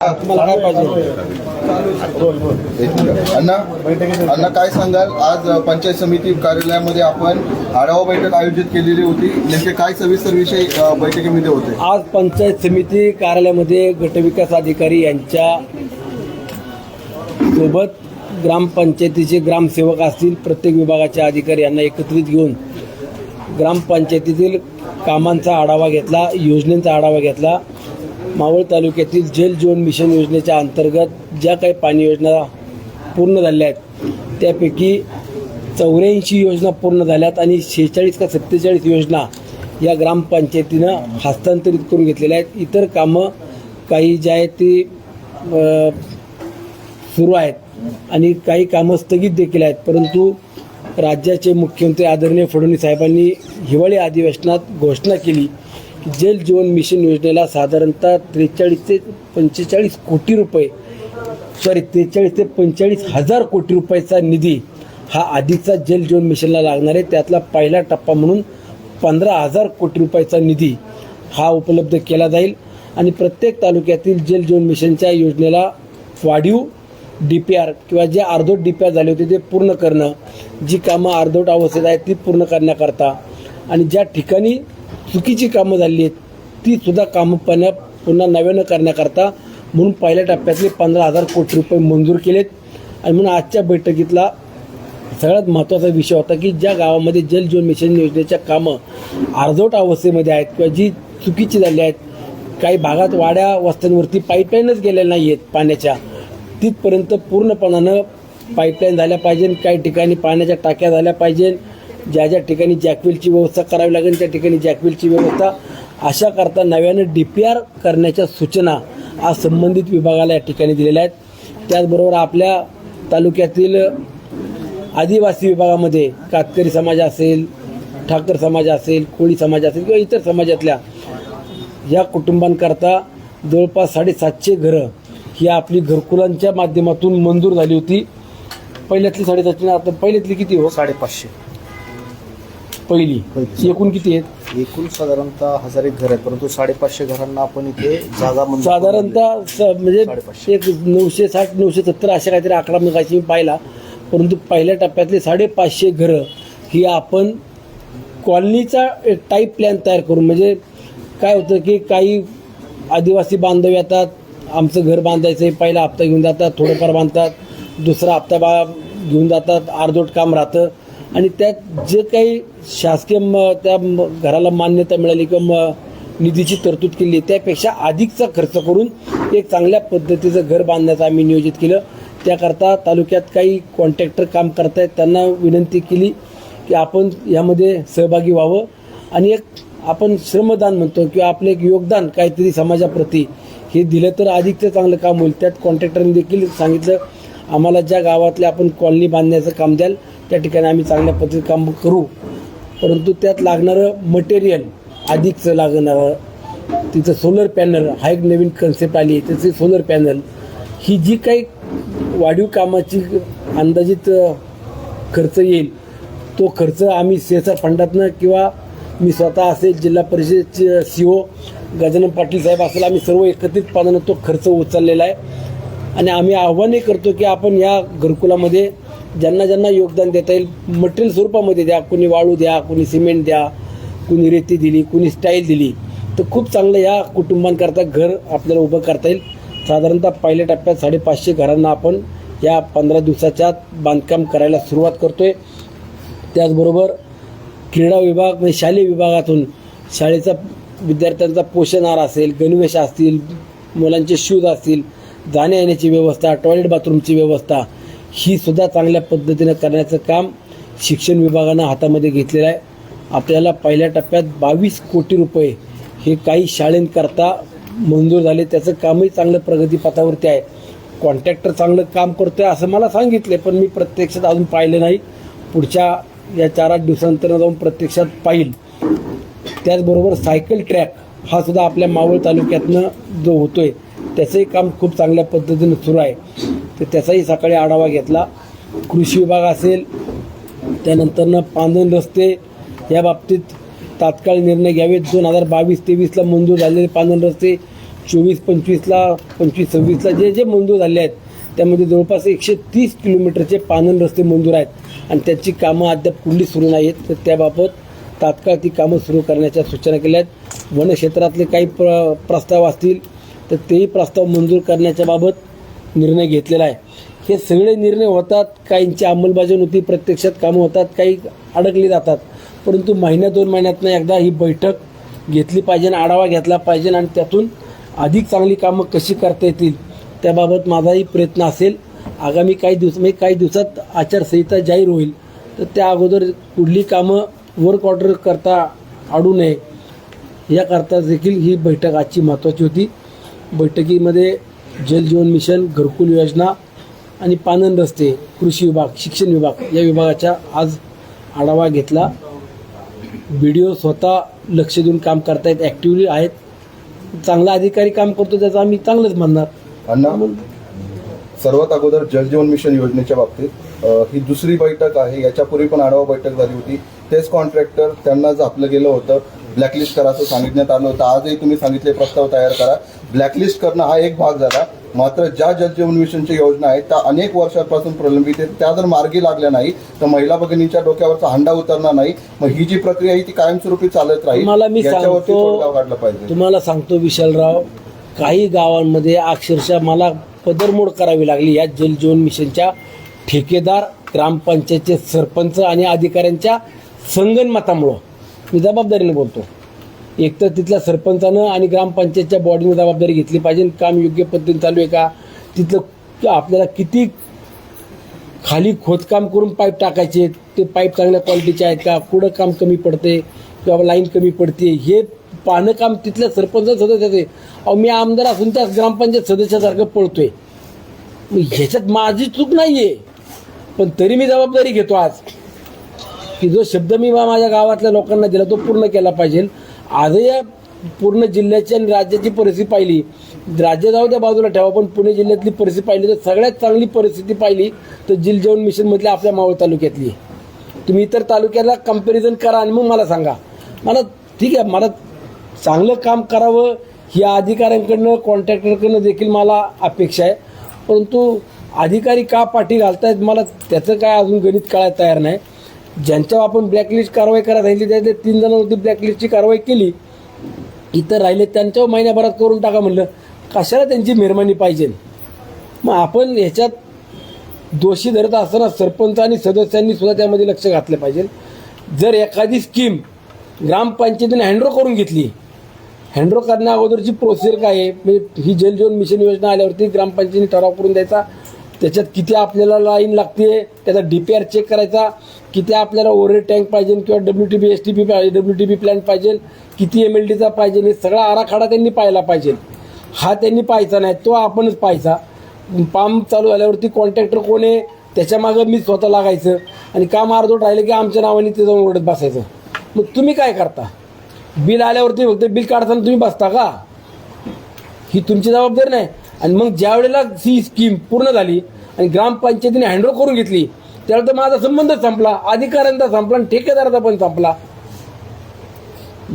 अण्णा अण्णा काय सांगाल? आज पंचायत समिती कार्यालयामध्ये आपण आढावा बैठक आयोजित केलेली होती. नेमके काय सविस्तर विषय बैठकीमध्ये होते? आज पंचायत समिती कार्यालयामध्ये गटविकास अधिकारी यांच्या सोबत ग्रामपंचायतीचे ग्रामसेवक असतील प्रत्येक विभागाचे अधिकारी यांना एकत्रित घेऊन ग्रामपंचायतीतील कामांचा आढावा घेतला योजनेचा आढावा घेतला. मावळ तालुक्यातील जल जीवन मिशन योजनेच्या अंतर्गत ज्या काही पाणी योजना पूर्ण झाल्या आहेत त्यापैकी चौऱ्याऐंशी योजना पूर्ण झाल्यात आणि शेहेचाळीस का सत्तेचाळीस योजना या ग्रामपंचायतीनं हस्तांतरित करून घेतलेल्या आहेत. इतर कामं काही ज्या आहेत ती सुरू आहेत आणि काही कामं स्थगित देखील आहेत. परंतु राज्याचे मुख्यमंत्री आदरणीय फडणवीस साहेबांनी हिवाळी अधिवेशनात घोषणा केली जल जीवन मिशन योजनेला साधारणतः त्रेचाळीस ते पंचेचाळीस कोटी रुपये सॉरी त्रेचाळीस ते पंचेचाळीस हजार कोटी रुपयाचा निधी हा आधीचा जल जीवन मिशनला लागणार आहे. त्यातला पहिला टप्पा म्हणून पंधरा हजार कोटी रुपयाचा निधी हा उपलब्ध केला जाईल. आणि प्रत्येक तालुक्यातील जल जीवन मिशनच्या योजनेला वाढीव डी पी आर किंवा जे अर्धोट डी पी आर झाले होते ते पूर्ण करणं जी कामं अर्धोट अवस्थेत आहेत ती पूर्ण करण्याकरता आणि ज्या ठिकाणी चुकीची कामं झाली आहेत ती सुद्धा कामं पुन्हा पुन्हा नव्यानं करण्याकरता म्हणून पहिल्या टप्प्यातले पंधरा हजार कोटी रुपये मंजूर केलेत. आणि म्हणून आजच्या बैठकीतला सगळ्यात महत्त्वाचा विषय होता की ज्या गावामध्ये जल जीवन मिशन योजनेच्या कामं अर्धवट अवस्थेमध्ये आहेत किंवा जी चुकीची झाली आहेत काही भागात वाड्या वस्त्यांवरती पाईपलाईनच गेलेल्या नाही आहेत पाण्याच्या. तिथपर्यंत पूर्णपणानं पाईपलाईन झाल्या पाहिजे काही ठिकाणी पाण्याच्या टाक्या झाल्या पाहिजे ज्या ज्या ठिकाणी जॅकवेलची व्यवस्था करावी लागेल त्या ठिकाणी जॅकवेलची व्यवस्था. अशा करता नव्यानं डी पी आर करण्याच्या सूचना आज संबंधित विभागाला या ठिकाणी दिलेल्या आहेत. त्याचबरोबर आपल्या तालुक्यातील आदिवासी विभागामध्ये कातकरी समाज असेल ठाकर समाज असेल कोळी समाज असेल किंवा इतर समाजातल्या या कुटुंबांकरता जवळपास साडेसातशे घरं ही आपली घरकुलांच्या माध्यमातून मंजूर झाली होती. पहिल्यातली साडेसातशे आता पहिल्यातली किती हो? साडेपाचशे. पहिली. एकूण किती आहेत? एकूण साधारणतः हजार एक घर आहेत परंतु साडेपाचशे घरांना आपण इथे जागा मंजूर साधारणतः स- म्हणजे साडेपाचशे. एक नऊशे साठ नऊशे सत्तर अशा काहीतरी आकडा मगाशी मी पाहिला. परंतु पहिल्या टप्प्यातले साडेपाचशे घरं ही आपण कॉलनीचा एक टाईप प्लॅन तयार करून म्हणजे काय होतं की काही आदिवासी बांधव येतात आमचं घर बांधायचं आहे पहिला हप्ता घेऊन जातात थोडंफार बांधतात दुसरा हप्ता बा घेऊन जातात अर्धोट काम राहतं. आणि त्यात जे काही शासकीय म- त्या घराला मान्यता मिळाली किंवा म- निधीची तरतूद केली त्यापेक्षा अधिकचा खर्च करून एक चांगल्या पद्धतीचं घर बांधण्याचं आम्ही नियोजित केलं. त्याकरता तालुक्यात काही कॉन्ट्रॅक्टर काम करतायत त्यांना विनंती केली की आपण यामध्ये सहभागी व्हावं. आणि एक आपण श्रमदान म्हणतो किंवा आपलं एक योगदान काहीतरी समाजाप्रती. हे दिलं तर अधिकचं चांगलं काम होईल. त्यात कॉन्ट्रॅक्टरने देखील सांगितलं आम्हाला ज्या गावातल्या आपण कॉलनी बांधण्याचं काम द्याल त्या ठिकाणी आम्ही चांगल्या पद्धतीत काम करू. परंतु त्यात लागणारं मटेरियल अधिकचं लागणारं तिचं सोलर पॅनल हा एक नवीन कन्सेप्ट आली आहे. त्याचे सोलर पॅनल ही जी काही वाढीव कामाची अंदाजित खर्च येईल तो खर्च आम्ही सेसा फंडातनं किंवा मी स्वतः असेल जिल्हा परिषदेचे सी ओ गजानन पाटील साहेब असेल आम्ही सर्व एकत्रितपणानं तो खर्च उचललेला आहे. आणि आम्ही आव्हानही करतो की आपण या घरकुलामध्ये ज्यांना ज्यांना योगदान देता येईल मटेरियल स्वरूपामध्ये द्या कोणी वाळू द्या कोणी सिमेंट द्या कोणी रेती दिली कोणी स्टाईल दिली तर खूप चांगलं या कुटुंबांकरता घर आपल्याला उभं करता येईल. साधारणतः पहिल्या टप्प्यात साडेपाचशे घरांना आपण या पंधरा दिवसाच्या बांधकाम करायला सुरुवात करतो आहे त्याचबरोबर क्रीडा विभाग म्हणजे शालेय विभागातून शाळेचा विद्यार्थ्यांचा पोषण आहार असेल गणवेश असतील मुलांचे शूज असतील जाण्या येण्याची व्यवस्था टॉयलेट बाथरूमची व्यवस्था ही सुद्धा चांगल्या पद्धतीनं करण्याचं काम शिक्षण विभागानं हातामध्ये घेतलेलं आहे. आपल्याला पहिल्या टप्प्यात बावीस कोटी रुपये हे काही शाळेंकरता मंजूर झाले. त्याचं कामही चांगलं प्रगतीपथावरती आहे. कॉन्ट्रॅक्टर चांगलं काम करतोय असं मला सांगितले पण मी प्रत्यक्षात अजून पाहिलं नाही. पुढच्या या चार आठ दिवसानंतर जाऊन प्रत्यक्षात पाहिल. त्याचबरोबर सायकल ट्रॅक हा सुद्धा आपल्या मावळ तालुक्यातनं जो होतोय त्याचंही काम खूप चांगल्या पद्धतीनं सुरू आहे. तर त्याचाही सकाळी आढावा घेतला. कृषी विभाग असेल त्यानंतरनं पांदन रस्ते या बाबतीत तात्काळ निर्णय घ्यावेत दोन हजार बावीस तेवीसला मंजूर झालेले पांदन रस्ते चोवीस पंचवीसला पंचवीस सव्वीसला जे जे मंजूर झाले आहेत त्यामध्ये जवळपास एकशे तीस किलोमीटरचे पानन रस्ते मंजूर आहेत. आणि त्याची कामं अद्याप कुठली सुरू नाही आहेत तर त्याबाबत तात्काळ ती कामं सुरू करण्याच्या सूचना केल्या आहेत वनक्षेत्रातले काही प्र प्रस्ताव असतील तर तेही प्रस्ताव मंजूर करण्याच्या बाबत निर्णय घेतलेला आहे. हे सगळे निर्णय होतात काहींची अंमलबजावणी होती प्रत्यक्षात कामं होतात काही अडकली जातात. परंतु महिन्या दोन महिन्यातनं एकदा ही बैठक घेतली पाहिजे आढावा घेतला पाहिजे आणि त्यातून अधिक चांगली कामं कशी करता येतील त्याबाबत माझाही प्रयत्न असेल. आगामी काही दिवस म्हणजे काही दिवसात आचारसंहिता जाहीर होईल. तर त्या अगोदर कुठली कामं वर्क ऑर्डर करता आडू नये याकरता देखील ही बैठक आजची महत्त्वाची होती. बैठकीमध्ये जल जीवन मिशन घरकुल योजना आणि पानन रस्ते कृषी विभाग शिक्षण विभाग या विभागाच्या आज आढावा घेतला. बी डी ओ स्वतः लक्ष देऊन काम करतायत ॲक्टिव्हली आहेत. चांगला अधिकारी काम करतो त्याचं आम्ही चांगलंच म्हणणार. अण्णा सर्वात अगोदर जलजीवन मिशन योजनेच्या बाबतीत अ, ही दुसरी बैठक आहे याच्यापूर्वी पण आढावा बैठक झाली होती. तेच कॉन्ट्रॅक्टर त्यांना झापलं गेलं होतं ब्लॅकलिस्ट करा असं सांगितण्यात आलं होतं. आजही तुम्ही सांगितले प्रस्ताव तयार करा. ब्लॅकलिस्ट करणं हा एक भाग झाला. मात्र ज्या जलजीवन मिशनच्या योजना आहेत त्या अनेक वर्षांपासून प्रलंबित आहेत. त्या जर मार्गी लागल्या नाही तर महिला भगिनींच्या डोक्यावरचा हंडा उतरणार नाही. मग ही जी प्रक्रिया आहे ती कायमस्वरूपी चालत राहील. तुम्हाला मी सांगतो- काढला पाहिजे. तुम्हाला सांगतो विशालराव काही गावांमध्ये अक्षरशः मला पदरमोड करावी लागली. या जल जीवन मिशनच्या ठेकेदार ग्रामपंचायतचे सरपंच आणि अधिकाऱ्यांच्या संगनमतामुळं. मी जबाबदारीने बोलतो. एकतर तिथल्या सरपंचानं आणि ग्रामपंचायतच्या बॉडीनं जबाबदारी घेतली पाहिजे. काम योग्य पद्धतीने चालू आहे का? तिथलं आपल्याला किती खाली खोदकाम करून पाईप टाकायचे? ते पाईप चांगल्या क्वालिटीचे आहेत का? कुठं काम कमी पडते किंवा लाईन कमी पडते? हे पाहणं काम तिथल्या सरपंच सदस्याचे अहो मी आमदार असून त्या ग्रामपंचायत सदस्यासारखं पळतोय. ह्याच्यात माझी चूक नाही आहे पण तरी मी जबाबदारी घेतो आज. की जो शब्द मी माझ्या गावातल्या लोकांना दिला तो पूर्ण केला पाहिजे. आजही या पूर्ण जिल्ह्याची आणि राज्याची परिस्थिती पाहिली. राज्य जाऊ त्या बाजूला ठेवा पण पुणे जिल्ह्यातली परिस्थिती पाहिली तर सगळ्यात चांगली परिस्थिती पाहिली तर जिल जीवन मिशनमधल्या आपल्या मावळ तालुक्यातली. तुम्ही इतर तालुक्याला कंपॅरिझन करा आणि मग मला सांगा. मला ठीक आहे मला चांगलं काम करावं या अधिकाऱ्यांकडनं कॉन्ट्रॅक्टरकडनं देखील मला अपेक्षा आहे. परंतु अधिकारी का पाठी घालतायत मला त्याचं काय अजून गणित कळायला तयार नाही. ज्यांच्यावर आपण ब्लॅकलिस्ट कारवाई करायला सांगितली त्यातले तीन जणांवरती ब्लॅकलिस्टची कारवाई केली इतर राहिले त्यांच्यावर महिन्याभरात करून टाका म्हणलं. कशाला त्यांची मेहरबानी पाहिजे? मग आपण ह्याच्यात दोषी धरत असताना सरपंच आणि सदस्यांनी सुद्धा त्यामध्ये लक्ष घातलं पाहिजे. जर एखादी स्कीम ग्रामपंचायतीने हँड्रो करून घेतली हँड्रो करण्या अगोदरची प्रोसिजर काय आहे? म्हणजे ही जल जीवन मिशन योजना आल्यावरती ग्रामपंचायतीने ठराव करून द्यायचा त्याच्यात किती आपल्याला लाईन लागते त्याचा डी पी आर चेक करायचा किती आपल्याला ओरे टँक पाहिजे किंवा W T B S T P पाहिजे डब्ल्यू टी बी प्लॅन पाहिजे किती एम एल डीचा पाहिजे हे सगळा आराखडा त्यांनी पाहायला पाहिजे. हा त्यांनी पाहायचा नाही तो आपणच पाहायचा. पाम चालू झाल्यावरती कॉन्ट्रॅक्टर कोण आहे त्याच्यामागं मी स्वतः लागायचं. आणि काम अर्धवट राहिलं की आमच्या नावाने ते जाऊन ओरडत बसायचं. मग तुम्ही काय करता? बिल आल्यावरती फक्त बिल काढताना तुम्ही बसता का? ही तुमची जबाबदारी नाही. आणि मग ज्या वेळेला ही स्कीम पूर्ण झाली आणि ग्रामपंचायतीने हँडओव्हर करून घेतली त्यावेळेला तर माझा संबंध संपला अधिकाऱ्यांचा संपला आणि ठेकेदाराचा पण संपला.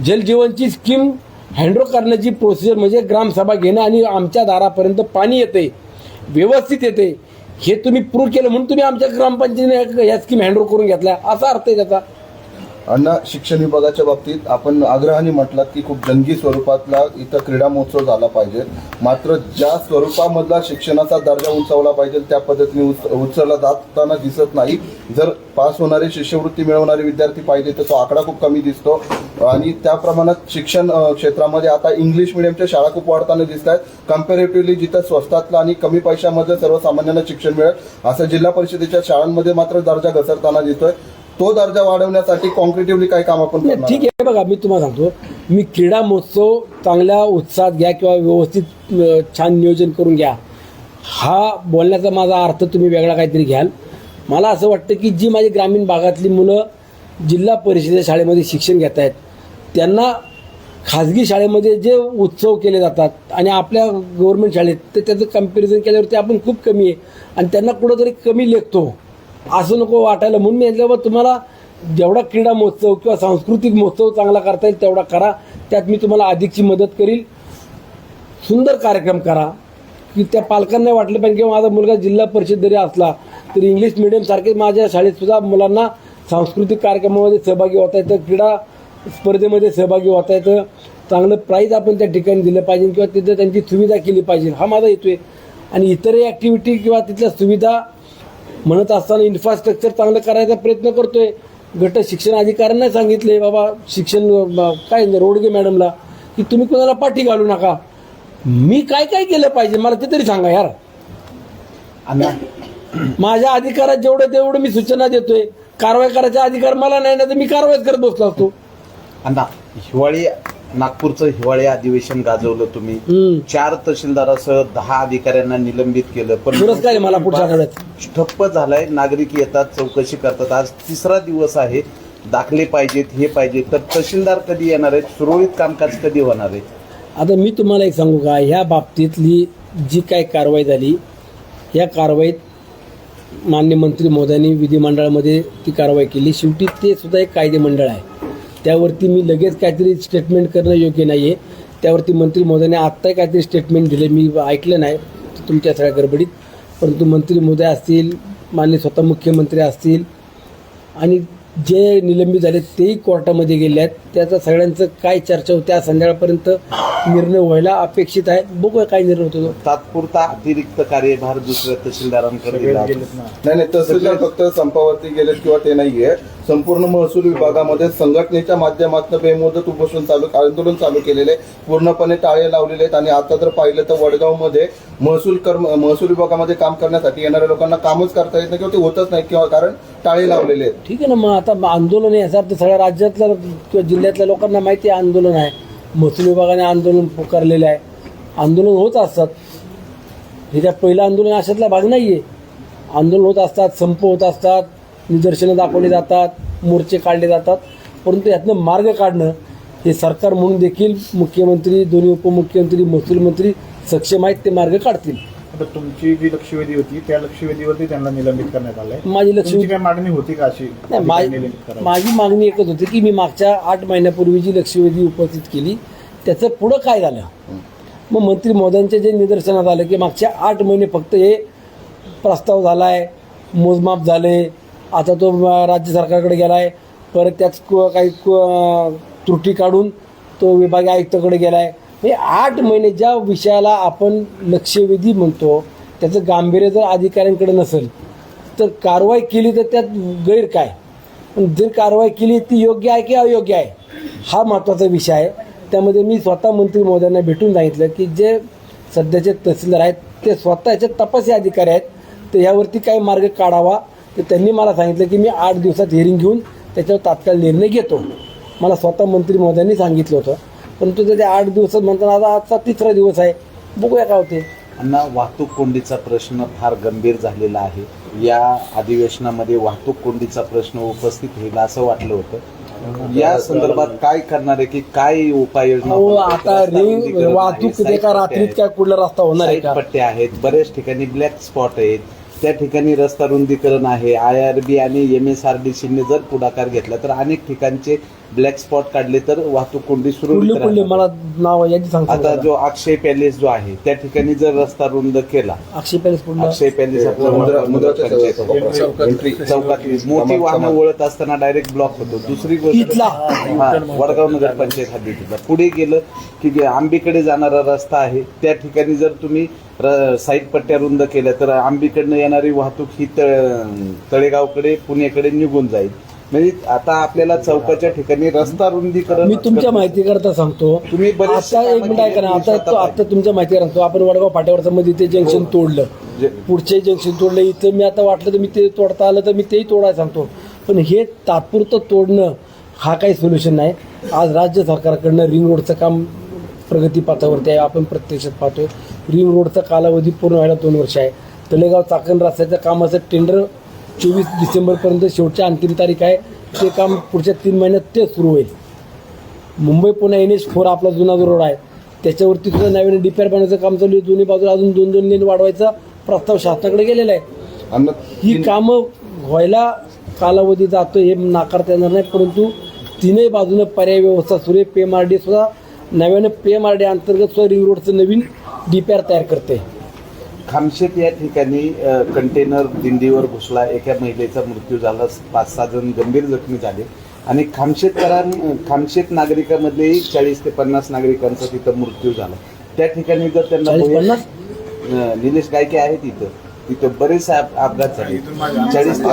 जलजीवनची स्कीम हँडओव्हर करण्याची प्रोसिजर म्हणजे ग्रामसभा घेणं आणि आमच्या दारापर्यंत पाणी येते व्यवस्थित येते. हे तुम्ही प्रूव्ह केलं म्हणून तुम्ही आमच्या ग्रामपंचायतीने या स्कीम हँडओव्हर करून घेतल्या असा अर्थ आहे त्याचा. अण्णा शिक्षण विभागाच्या बाबतीत आपण आग्रहाने म्हटलात की खूप जंगी स्वरूपातला इथं क्रीडा महोत्सव झाला पाहिजे. मात्र ज्या स्वरूपामधला शिक्षणाचा दर्जा उंचावला पाहिजे त्या पद्धतीने उच उचलला जाताना दिसत नाही. जर पास होणारे शिष्यवृत्ती मिळवणारे विद्यार्थी पाहिजे तर तो आकडा खूप कमी दिसतो. आणि त्या प्रमाणात शिक्षण क्षेत्रामध्ये आता इंग्लिश मिडियमच्या शाळा खूप वाढताना दिसत आहेत कम्पॅरेटिव्हली जिथं स्वस्तातलं आणि कमी पैशामध्ये सर्वसामान्यांना शिक्षण मिळेल असं जिल्हा परिषदेच्या शाळांमध्ये मात्र दर्जा घसरताना दिसतोय. तो दर्जा वाढवण्यासाठी कॉन्क्रिटिव्हली काय काम आपण नाही, ठीक आहे. बघा मी तुम्हाला सांगतो. मी क्रीडा महोत्सव चांगल्या उत्साहात घ्या किंवा व्यवस्थित अं, छान नियोजन करून घ्या. हा बोलण्याचा माझा अर्थ तुम्ही वेगळा काहीतरी घ्याल. मला असं वाटतं की जी माझी ग्रामीण भागातली मुलं जिल्हा परिषदेच्या शाळेमध्ये शिक्षण घेत आहेत त्यांना खाजगी शाळेमध्ये जे उत्सव केले जातात आणि आपल्या गव्हर्नमेंट शाळेत तर त्याचं कंपॅरिझन केल्यावरती आपण खूप कमी आहे. आणि त्यांना कुठंतरी कमी लेखतो. असं नको वाटायला. म्हणून मी म्हटलं बा तुम्हाला जेवढा क्रीडा महोत्सव किंवा सांस्कृतिक महोत्सव चांगला करता येईल तेवढा करा. त्यात मी तुम्हाला अधिकची मदत करील. सुंदर कार्यक्रम करा. की त्या पालकांना वाटलं पाहिजे की माझा मुलगा जिल्हा परिषद जरी असला तरी इंग्लिश मिडियमसारखे माझ्या शाळेतसुद्धा मुलांना सांस्कृतिक कार्यक्रमामध्ये सहभागी होता येतं क्रीडा स्पर्धेमध्ये सहभागी होता येतं. चांगलं प्राईज आपण त्या ठिकाणी दिलं पाहिजे किंवा तिथं त्यांची सुविधा केली पाहिजे. हा माझा येतो आहे. आणि इतरही ॲक्टिव्हिटी किंवा तिथल्या सुविधा म्हणत असताना इन्फ्रास्ट्रक्चर चांगलं करायचा प्रयत्न करतोय. गट शिक्षण अधिकाऱ्यांना सांगितले बाबा शिक्षण काय रोडगे मॅडमला की तुम्ही कोणाला पाठी घालू नका. मी काय काय केलं पाहिजे? मला ते तरी सांगा यार. माझ्या अधिकारात जेवढं तेवढं मी सूचना देतोय. कारवाई करायचा अधिकार मला नाही ना तर मी कारवाईच करत बसलो असतो. हिवाळी नागपूरचं हिवाळी अधिवेशन गाजवलं तुम्ही. चार तहसीलदारासह दहा अधिकाऱ्यांना निलंबित केलं. पण पुरस्कार आहे मला पुढच्या आठवड्यात. ठप्प झालाय. नागरिक येतात चौकशी करतात. आज तिसरा दिवस आहे. दाखले पाहिजेत हे पाहिजे तर तहसीलदार कधी येणार आहेत? सुरळीत कामकाज कधी होणार आहे? आता मी तुम्हाला एक सांगू का? ह्या बाबतीतली जी काय कारवाई झाली या कारवाईत मान्य मंत्री महोदयांनी विधिमंडळामध्ये ती कारवाई केली. शेवटी ते सुद्धा एक कायदेमंडळ आहे. त्यावरती मी लगेच काहीतरी स्टेटमेंट करणं योग्य नाही आहे त्यावरती मंत्री महोदयाने आत्ताही काहीतरी स्टेटमेंट दिले. मी ऐकलं नाही तुमच्या सगळ्या गडबडीत. परंतु मंत्री महोदय असतील मान्य स्वतः मुख्यमंत्री असतील आणि जे निलंबित झाले तेही कोर्टामध्ये गेले आहेत. त्याचा सगळ्यांचं काय चर्चा होते आज संध्याकाळपर्यंत निर्णय व्हायला अपेक्षित आहे. बघूया काय निर्णय होतो तो. तात्पुरता अतिरिक्त कार्यभार दुसऱ्या तहसीलदारांकडे दिला नाही नाही तहसीलदार फक्त संपावरती गेलेत किंवा ते नाहीये. संपूर्ण महसूल विभागामध्ये संघटनेच्या माध्यमातून बेमुदत उपोषण चालू आंदोलन चालू केलेले पूर्णपणे टाळे लावलेले आहेत. आणि आता जर पाहिलं तर वडगावमध्ये महसूल कर्म महसूल विभागामध्ये काम करण्यासाठी येणाऱ्या लोकांना कामच करता येत नाही किंवा ते होतच नाही किंवा कारण टाळे लावलेले आहेत. ठीक आहे ना मग आता आंदोलन आहे याचा अर्थ सगळ्या राज्यातल्या किंवा जिल्ह्यातल्या लोकांना माहिती आहे आंदोलन आहे. महसूल विभागाने आंदोलन पुकारलेलं आहे. आंदोलन होत असतात. हे त्या पहिलं आंदोलन अशातला भाग नाही आहे आंदोलन होत असतात संप होत असतात. निदर्शनं दाखवली जातात मोर्चे काढले जातात. परंतु यातनं मार्ग काढणं हे सरकार म्हणून देखील मुख्यमंत्री दोन्ही उपमुख्यमंत्री महसूल मंत्री सक्षम आहेत ते मार्ग काढतील. आता तुमची जी लक्षवेधी होती त्या लक्षवेधीवरती त्यांना निलंबित करण्यात आलंय. माझी लक्ष तुमची काय मागणी होती का अशी? नाही माझी निलंबित? माझी मागणी एकच होती की मी मागच्या आठ महिन्यापूर्वी जी लक्षवेधी उपस्थित केली त्याचं पुढं काय झालं? मग मंत्री महोदयांच्या जे निदर्शनात आलं की मागच्या आठ महिने फक्त हे प्रस्ताव झाला आहे मोजमाप झाले आता तो राज्य सरकारकडे गेला आहे परत त्यात क- काही त्रुटी काढून तो विभागीय आयुक्ताकडे गेला आहे हे आठ महिने ज्या विषयाला आपण लक्षवेधी म्हणतो त्याचं गांभीर्य जर अधिकाऱ्यांकडे नसेल तर कारवाई केली तर त्यात गैर काय? पण जर कारवाई केली ती योग्य आहे की अयोग्य आहे? हा महत्त्वाचा विषय आहे. त्यामध्ये मी स्वतः मंत्री महोदयांना भेटून सांगितलं की जे सध्याचे तहसीलदार आहेत ते स्वतः तपासी अधिकारी आहेत तर यावरती काही मार्ग काढावा. तर त्यांनी मला सांगितलं की मी आठ दिवसात हिअरिंग घेऊन त्याच्यावर तात्काळ निर्णय घेतो. मला स्वतः मंत्री महोदयांनी सांगितलं होतं. परंतु ते आठ दिवसात म्हणताना आता आजचा तिसरा दिवस आहे. बघूया काय होते. अण्णा वाहतूक कोंडीचा प्रश्न फार गंभीर झालेला आहे. या अधिवेशनामध्ये वाहतूक कोंडीचा प्रश्न उपस्थित होईल असं वाटलं होतं. या संदर्भात काय करणार आहे की काय उपाययोजना? आता रिंग वाहतूक रात्रीत. काय कुठला रस्ता होणार आहे पट्टे आहेत. बऱ्याच ठिकाणी ब्लॅक स्पॉट आहेत. त्या ठिकाणी रस्ता रुंदीकरण आहे. आय आर बी आणि एम एस आर डी सीने जर पुढाकार घेतला तर अनेक ठिकाणचे ब्लॅक स्पॉट काढले तर वाहतूक कोंडी सुरू कुठले कुठले मला नाव याची सांगतो आता जो अक्षय पॅलेस जो आहे त्या ठिकाणी जर रस्ता रुंद केला अक्षय पॅलेस अक्षय पॅलेस आपलं मुद्रा- मुद्राच्या पंचायत चौकात. मोठी वाहनं वळत असताना डायरेक्ट ब्लॉक होतो. दुसरी गोष्ट इथला. हा, वडगाव नगर पंचायत हद्दीतला पुढे गेलं की जे आंबीकडे जाणारा रस्ता आहे त्या ठिकाणी जर तुम्ही र- साईड पट्ट्या रुंद केल्या तर आंबीकडनं येणारी वाहतूक ही त- तळेगावकडे पुण्याकडे निघून जाईल. म्हणजे आता आपल्याला चौकाच्या ठिकाणी रस्ता रुंदीकरण मी तुमच्या माहिती करता सांगतो. तुम्ही आता एक मिनिट ऐका ना आता तो आता तुमच्या माहिती करतो आपण वडगाव फाट्यावरचं मध्ये ते जंक्शन तोडलं. जे- पुढचे जंक्शन तोडलं. इथं मी आता वाटलं तर मी ते तोडता आलं तर मी तेही तोडायला सांगतो. पण हे तात्पुरतं तोडणं हा काही सोल्युशन नाही. आज राज्य सरकारकडनं रिंग रोडचं काम प्रगतीपथावरती आहे. आपण प्रत्यक्षात पाहतोय. रिंग रोडचा कालावधी पूर्ण व्हायला दोन वर्ष आहे. तळेगाव चाकण रस्त्याचं कामाचं टेंडर चोवीस डिसेंबरपर्यंत शेवटच्या अंतिम तारीख आहे. ते काम पुढच्या तीन महिन्यात ते सुरू होईल. Mumbai Pune N H four आपला जुना जो रोड आहे त्याच्यावरती सुद्धा नवीन डिपेअर बनवायचं काम चालू आहे. दोन्ही बाजूला अजून दोन दोन लेन वाढवायचा प्रस्ताव शासनाकडे गेलेला आहे. ही कामं व्हायला कालावधी जातो हे नाकारता येणार नाही परंतु तीनही बाजूनं पर्याय व्यवस्था सुरू आहे. पी एम आर डी सुद्धा नव्यानं पी एम आर डी अंतर्गत स्व रिंग रोडचं नवीन डी पी आर तयार करते. खामशेत या ठिकाणी कंटेनर दिंडीवर घुसला. एका महिलेचा मृत्यू झाला. पाच सहा जण गंभीर जखमी झाले. आणि खामशेतकरां खामशेत नागरिकांमधलेही चाळीस ते पन्नास नागरिकांचा तिथं मृत्यू झाला. त्या ठिकाणी जर त्यांना निलेश गायके आहेत तिथं तिथं बरेच अप- अपघात झाले. चाळीस ते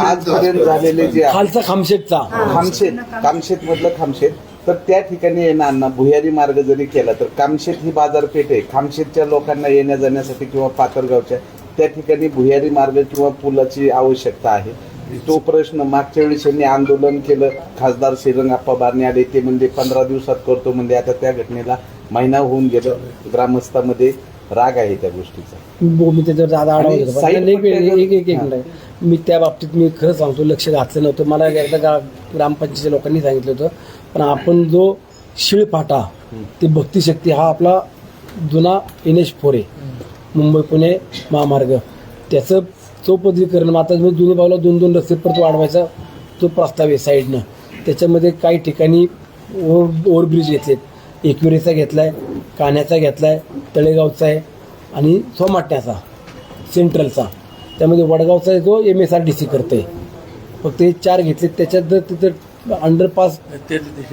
आजपर्यंत झालेले जे खालचा खामशेटचा खामशेत. कामशेत मधलं खामशेत. तर त्या ठिकाणी येणाऱ्यांना भुयारी मार्ग जरी केला तर कामशेत ही बाजारपेठ आहे. खामशेतच्या लोकांना येण्या जाण्यासाठी किंवा पातरगावच्या त्या ठिकाणी भुयारी मार्ग किंवा पुलाची आवश्यकता आहे. तो प्रश्न मागच्या वेळेस यांनी आंदोलन केलं. खासदार श्रीरंगाप्पा बारणे आले ते म्हणजे पंधरा दिवसात करतो म्हणजे आता त्या घटनेला महिना होऊन गेलं. ग्रामस्थामध्ये राग आहे त्या गोष्टीचा. हो, मी त्याच्यावर दादा आणि एक एक एक एक हां. मिनिट. मी त्या बाबतीत मी खरं सांगतो लक्ष घातलं नव्हतं. मला एकदा गा ग्रामपंचायतीच्या लोकांनी सांगितलं होतं पण आपण जो शिळफाटा ते भक्तिशक्ती हा आपला जुना एन एच फोर आहे मुंबई पुणे महामार्ग. त्याचं चौपदरीकरण मग आता मी जुने भावला दोन दोन रस्ते परत वाढवायचा तो प्रस्ताव आहे साईडनं. त्याच्यामध्ये काही ठिकाणी ओव्हर ओव्हरब्रिज घेतलेत. एकविरेचा घेतला आहे कान्याचा घेतला आहे तळेगावचा आहे आणि सोमाटण्याचा सेंट्रलचा. त्यामध्ये वडगावचा आहे जो M S R D C करते फक्त हे चार घेतले त्याच्यात जर तिथं अंडरपास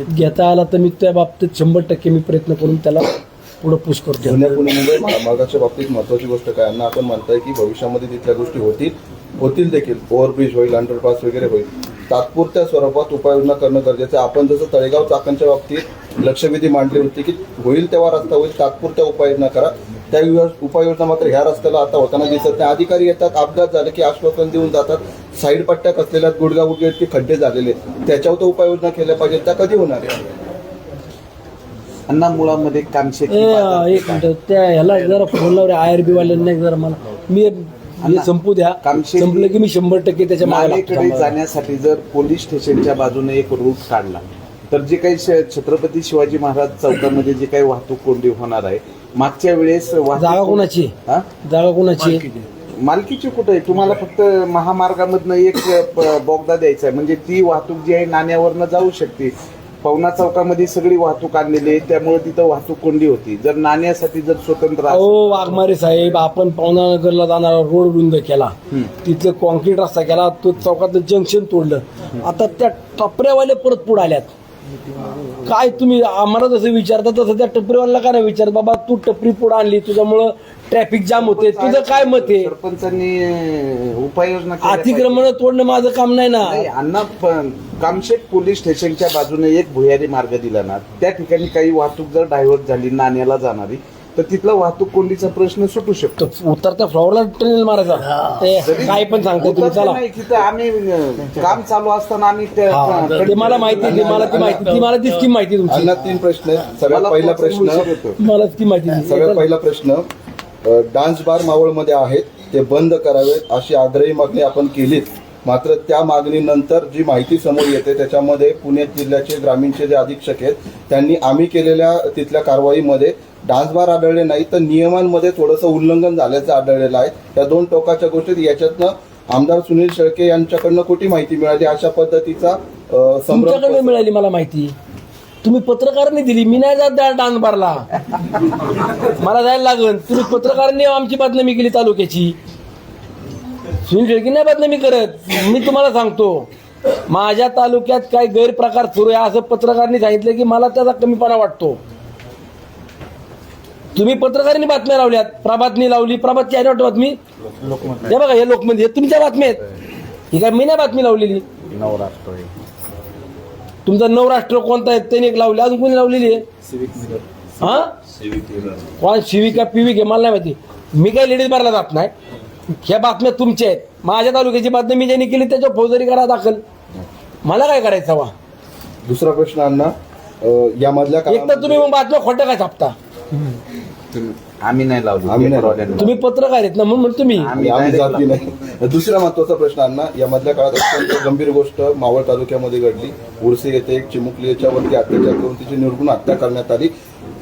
घेता आला तर मी त्या बाबतीत शंभर टक्के मी प्रयत्न करून त्याला पुढं पुश करतो पुणे पुणे मुंबई मार्गाच्या बाबतीत महत्वाची गोष्ट काय? यांना आपण म्हणताय की भविष्यामध्ये तिथल्या गोष्टी होतील. होतील देखील. ओव्हरब्रिज होईल अंडरपास वगैरे होईल. तात्पुरत्या स्वरूपात उपाययोजना करणं गरजेचं आहे. आपण जसं तळेगाव चाकणच्या बाबतीत लक्षवेधी मांडली होती की होईल तेव्हा रस्ता होईल तात्पुरत्या उपाययोजना करा. त्या उपाययोजना मात्र ह्या रस्त्याला आता होताना दिसत नाही. अधिकारी येतात अपघात झाले की आश्वासन देऊन जातात. साईड पट्ट्या कसलेल्या गुडगा इतके खड्डे झालेले आहेत. त्याच्यावर तर उपाययोजना केल्या पाहिजेत. त्या कधी होणार आहे अण्णा मुळामध्ये ही बाजारपेठ एक. मिनिट. त्या ह्याला जरा फोन लावले आय आर बी वाल्यांना जरा मला. मी हे संपू द्या. संपलं की मी शंभर टक्के त्याच्यामागे लागतो. नालेकडे थांबा. जाण्यासाठी जर पोलीस स्टेशनच्या बाजूने एक रूट काढला तर जे काही छत्रपती शिवाजी महाराज चौकामध्ये जे काही वाहतूक कोंडी होणार आहे मागच्या वेळेस जागा कोणाची? हा? जागा कोणाची? मालकीची. कुठे? आहे तुम्हाला फक्त महामार्गामधनं एक बोगदा द्यायचा आहे. म्हणजे ती वाहतूक जी आहे नाण्यावरनं जाऊ शकते. पवना चौकामध्ये सगळी वाहतूक आणलेली आहे. त्यामुळे तिथं वाहतूक कोंडी होती. जर नाण्यासाठी जर स्वतंत्र असेल- अहो वाघमारे साहेब आपण पवनानगरला जाणारा रोड रुंद केला. तिथलं कॉन्क्रीट रस्ता केला. तो चौकातलं जंक्शन तोडलं. आता त्या टपऱ्यावाले परत पुढे आल्यात. काय तुम्ही आम्हाला जसं विचारता तसं त्या टपरीवाल्याला काय नाही विचार बाबा तू टपरी पुढे आणली. तुझ्यामुळं ट्रॅफिक जाम होते. तुझं काय मत आहे? सरपंचांनी उपाययोजना केल्या. अतिक्रमण तोडणं माझं काम नाही ना. नाही अण्णा पण कामशेत पोलीस स्टेशनच्या बाजूने एक भुयारी मार्ग दिला ना त्या ठिकाणी काही वाहतूक जर डायव्हर्ट झाली नाण्याला जाणारी तर तिथला वाहतूक कोंडीचा प्रश्न सुटू शकतो. तर उतरत्या फ्लॉवरला ट्रेन मारायचा ते काय पण सांगताय तुम्ही चला. नाही तिथं आम्ही अं, काम चालू असताना आम्ही त्या- हा, ते मला माहिती आहे, ते मला ती माहिती ती मला ती स्कीम माहिती आहे तुमची. अण्णा तीन प्रश्न आहेत. सगळ्यात मला पहिला प्रश्न उशीर होतो. मला ती माहिती आहे. सगळ्यात पहिला प्रश्न डान्स बार मावळमध्ये आहेत. ते बंद करावेत अशी आग्रही मागणी आपण केलीच मात्र त्या मागणीनंतर जी माहिती समोर येते त्याच्यामध्ये पुणे जिल्ह्याचे ग्रामीणचे जे अधीक्षक आहेत त्यांनी आम्ही केलेल्या तिथल्या कारवाईमध्ये डान्स बार आढळले नाही तर नियमांमध्ये थोडंसं उल्लंघन झाल्याचं आढळलेलं आहे. त्या दोन टोकाच्या गोष्टीत याच्यातनं आमदार सुनील शेळके यांच्याकडनं कुठे माहिती मिळाली. अशा पद्धतीचा मिळाली मला माहिती. तुम्ही पत्रकारांनी दिली मी नाही जात डान्स बारला. मला जायला लागल तुम्ही पत्रकारांनी आमची बदनामी केली तालुक्याची. सुनील शेळके नाही बदनामी करत. मी तुम्हाला सांगतो माझ्या तालुक्यात काय गैरप्रकार सुरू आहे असं पत्रकारांनी सांगितलं की मला त्याचा कमीपणा वाटतो. तुम्ही पत्रकारांनी बातम्या लावल्यात. प्रभातनी लावली. प्रभातची आहे वाटतं बातमी? हे बघा हे लोकमध्ये हे तुमच्या बातम्या आहेत. ही काय मी नाही बातमी लावलेली? नवराष्ट्र आहे. तुमचा नवराष्ट्र कोणता आहे? त्याने एक लावली. अजून कोणी लावलेली आहे? हा? कोण? शिविका पिविक आहे? मला नाही माहिती. मी काही लेडीज बारला जात नाही. ह्या बातम्या तुमच्या आहेत. माझ्या तालुक्याची बातमी मी ज्यांनी केली त्याच्यावर फौजदारी करा दाखल. मला काय करायचं वा दुसरा प्रश्न अण्णा यामधल्या एक तर तुम्ही मग बातम्या खोट्या काय छापता? आम्ही नाही लावली आम्ही नाही पेपरवाल्यांनी तुम्ही पत्रकार आहेत ना म्हणून म्हणतो तुम्ही आम्ही आम्ही जाती नाही. दुसरा महत्त्वाचा प्रश्न अण्णा यामधल्या काळात अत्यंत गंभीर गोष्ट मावळ तालुक्यामध्ये घडली. उर्से येथे एक चिमुकली याच्यावरती अत्याचार करून तिची निर्गुण हत्या करण्यात आली.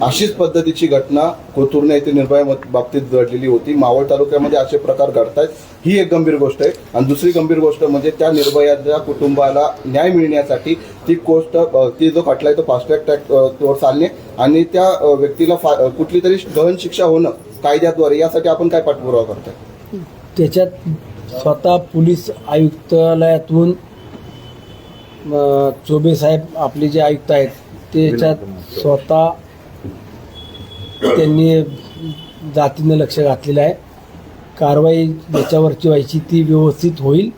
अशीच पद्धतीची घटना कोथुर्णे येथे निर्भया मत- बाबतीत घडलेली होती. मावळ तालुक्यामध्ये असे प्रकार घडतायत. ही एक गंभीर गोष्ट आहे. आणि दुसरी गंभीर गोष्ट म्हणजे त्या निर्भयाच्या कुटुंबाला न्याय मिळण्यासाठी ती गोष्ट ती जो खटला आहे तो फास्ट ट्रॅक ट्रॅक अ, वर चालणे आणि त्या व्यक्तीला कुठली तरी गहन शिक्षा होणं कायद्याद्वारे यासाठी आपण काय पाठपुरावा करतोय? त्याच्यात स्वतः पोलीस आयुक्तालयातून चोबे साहेब आपले जे आयुक्त आहेत त्याच्यात स्वतः त्यांनी जातीनं लक्ष घातलेलं आहे. कारवाई ज्याच्यावरची व्हायची ती व्यवस्थित होईल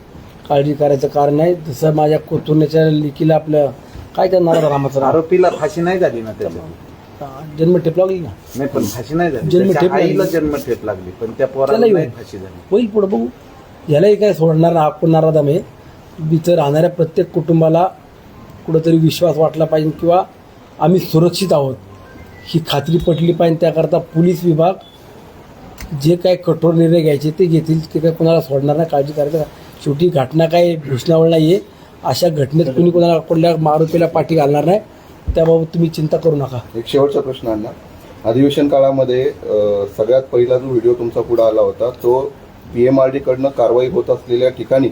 काळजी करायचं कारण नाही. जसं माझ्या कोथुर्ण्याच्या लेकीला आपलं काय करणार रामाचं नाव? आरोपीला फाशी नाही झाली ना त्याच्या जन्मठेप लागली ना? नाही पण फाशी नाही झाली. जन्मठेप त्याच्या आईला लागली. जन्मठेप लागली पण त्या पोराला त्याला नाही. फाशी झाली. होईल पुढं बघू. यालाही काय सोडणार हाकणार दम आहे इथं राहणाऱ्या प्रत्येक कुटुंबाला कुठंतरी विश्वास वाटला पाहिजे किंवा आम्ही सुरक्षित आहोत. ही खात्री पटली पाहिजे. त्याकरता पोलीस विभाग जे काय कठोर निर्णय घ्यायचे ते घेतील ते काय कोणाला सोडणार नाही काळजी करायचं शेवटी घटना काय घोषणावळ नाही आहे अशा घटनेत कुणी कोणाला कुठल्या आरोपीला पाठी घालणार नाही. त्याबाबत तुम्ही चिंता करू नका. एक शेवटचा प्रश्न अण्णा. अधिवेशन काळामध्ये सगळ्यात पहिला जो व्हिडिओ तुमचा पुढे आला होता तो पी एम आर डी कडनं कारवाई होत असलेल्या ठिकाणी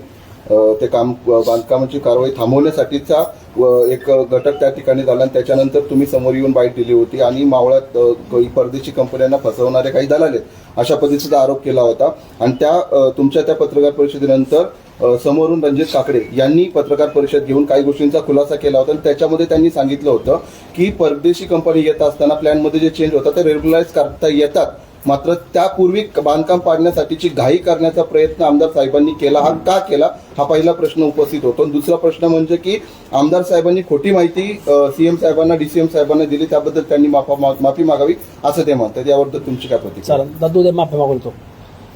ते काम बांधकामाची कारवाई थांबवण्यासाठीचा व एक घटक त्या ठिकाणी झाला आणि त्याच्यानंतर तुम्ही समोर येऊन बाईट दिली होती आणि मावळात काही परदेशी कंपन्यांना फसवणारे काही दलाल आहेत अशा पद्धतीचा आरोप केला होता. आणि त्या तुमच्या त्या पत्रकार परिषदेनंतर समोरून रणजित काकडे यांनी पत्रकार परिषद घेऊन काही गोष्टींचा खुलासा केला होता आणि त्याच्यामध्ये त्यांनी सांगितलं होतं की परदेशी कंपनी येत असताना प्लॅनमध्ये जे चेंज होतात ते रेग्युलाइज करता येतात. मात्र त्यापूर्वी बांधकाम पाडण्यासाठीची घाई करण्याचा प्रयत्न आमदार साहेबांनी केला. हा का केला? हा पहिला प्रश्न उपस्थित होतो. आणि दुसरा प्रश्न म्हणजे की आमदार साहेबांनी खोटी माहिती सीएम साहेबांना डीसीएम साहेबांना दिली त्याबद्दल त्यांनी माफा मा- माफी मागावी असं ते म्हणतात. याबद्दल तुमची काय प्रतिक्रिया? चालेल. दादू दे माफी मागवतो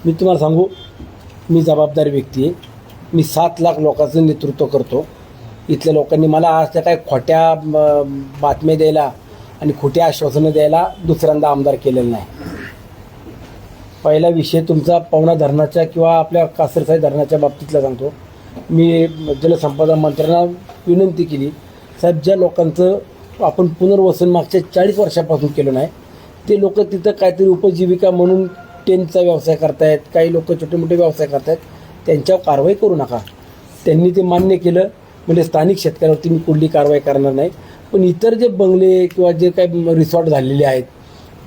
मी तुम्हाला सांगू मी जबाबदारी व्यक्ती आहे. मी सात लाख लोकांचं नेतृत्व करतो. इथल्या लोकांनी मला आज त्या काय खोट्या बातम्या द्यायला आणि खोटी आश्वासनं द्यायला दुसऱ्यांदा आमदार केलेलं नाही. पहिला विषय तुमचा पवना धरणाच्या किंवा आपल्या कासरसाई धरणाच्या बाबतीतला सांगतो. मी जलसंपदा मंत्र्यांना विनंती केली साहेब ज्या लोकांचं आपण पुनर्वसन मागच्या चाळीस वर्षापासून केलं नाही ते लोक तिथं काहीतरी उपजीविका म्हणून टेंटचा व्यवसाय करतायत काही लोक छोटे मोठे व्यवसाय करतायत त्यांच्यावर कारवाई करू नका. त्यांनी ते मान्य केलं म्हणजे स्थानिक शेतकऱ्यावरती मी कुठली कारवाई करणार नाही. पण इतर जे बंगले किंवा जे काही रिसॉर्ट झालेले आहेत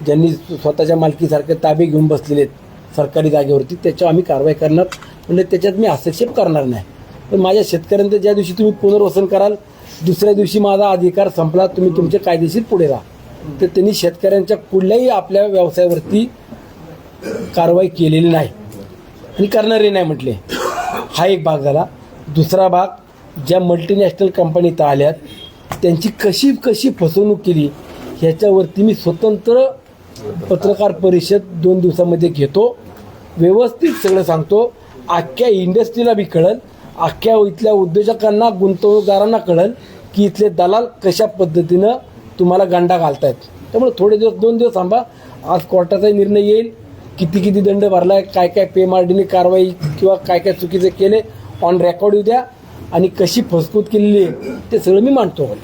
ज्यांनी स्वतःच्या मालकीसारखे ताबे घेऊन बसलेले आहेत सरकारी जागेवरती त्याच्यावर आम्ही कारवाई करणार. म्हणजे त्याच्यात मी हस्तक्षेप करणार नाही. पण माझ्या शेतकऱ्यांचं ज्या दिवशी तुम्ही पुनर्वसन कराल दुसऱ्या दिवशी माझा अधिकार संपला तुम्ही तुमचे कायदेशीर पुढे राहा. तर त्यांनी शेतकऱ्यांच्या कुठल्याही आपल्या व्यवसायावरती कारवाई केलेली नाही. आणि करणारे नाही म्हटले. हा एक भाग झाला. दुसरा भाग ज्या मल्टीनॅशनल कंपनी आल्यात त्यांची कशी कशी फसवणूक केली ह्याच्यावरती मी स्वतंत्र पत्रकार परिषद दोन दिवसामध्ये घेतो. व्यवस्थित सगळं सांगतो. अख्ख्या इंडस्ट्रीला बी कळल. अख्ख्या इथल्या उद्योजकांना गुंतवणूकदारांना कळल की इथले दलाल कशा पद्धतीनं तुम्हाला गांडा घालतायत. त्यामुळे थोडे दिवस दोन दिवस थांबा. आज कोर्टाचा निर्णय येईल. किती किती दंड भरलाय काय काय पेमार्डीने कारवाई किंवा काय काय चुकीचे केले ऑन रेकॉर्ड येऊ द्या. आणि कशी फसवणूक केलेली आहे ते सगळं मी मांडतो.